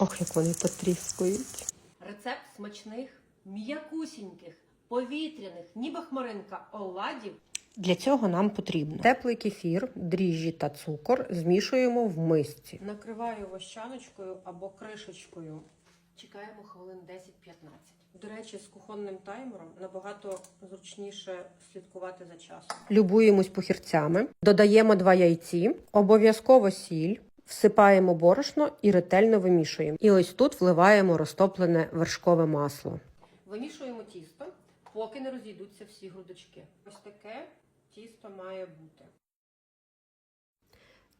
Ох, як вони потріскують. Рецепт смачних, м'якусіньких, повітряних, ніби хмаринка оладів Для цього нам потрібно теплий кефір, дріжджі та цукор змішуємо в мисці. Накриваю вощаночкою або кришечкою. Чекаємо хвилин 10-15. До речі, з кухонним таймером набагато зручніше слідкувати за часом. Любуємось пухірцями, додаємо два яйці, обов'язково сіль, всипаємо борошно і ретельно вимішуємо. І ось тут вливаємо розтоплене вершкове масло. Вимішуємо тісто, поки не розійдуться всі грудочки. Ось таке тісто має бути.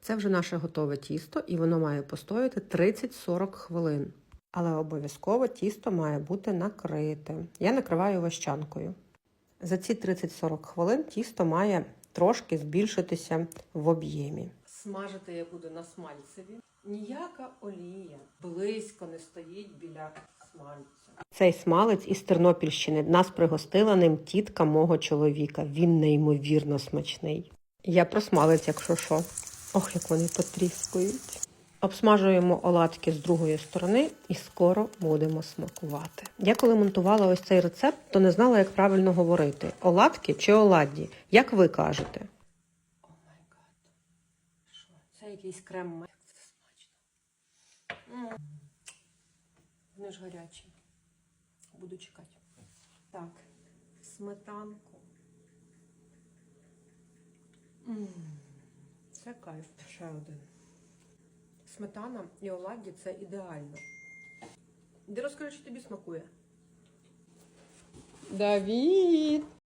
Це вже наше готове тісто, і воно має постояти 30-40 хвилин. Але обов'язково тісто має бути накрите. Я накриваю вощанкою. За ці 30-40 хвилин тісто має трошки збільшитися в об'ємі. Смажити я буду на смальцеві. Ніяка олія близько не стоїть біля смальця. Цей смалець із Тернопільщини нас пригостила ним тітка мого чоловіка. Він неймовірно смачний. Я про смалець, якщо що. Ох, як вони потріскують. Обсмажуємо оладки з другої сторони і скоро будемо смакувати. Я коли монтувала ось цей рецепт, то не знала, як правильно говорити: оладки чи оладді. Як ви кажете? О май гад. Що? Це якийсь крем. Як це смачно. Вони ж гарячі. Буду чекати. Так, сметанку. М. Це кайф. Ще один. Сметана і оладді це ідеально. Де розкажи, що тобі смакує? Давід!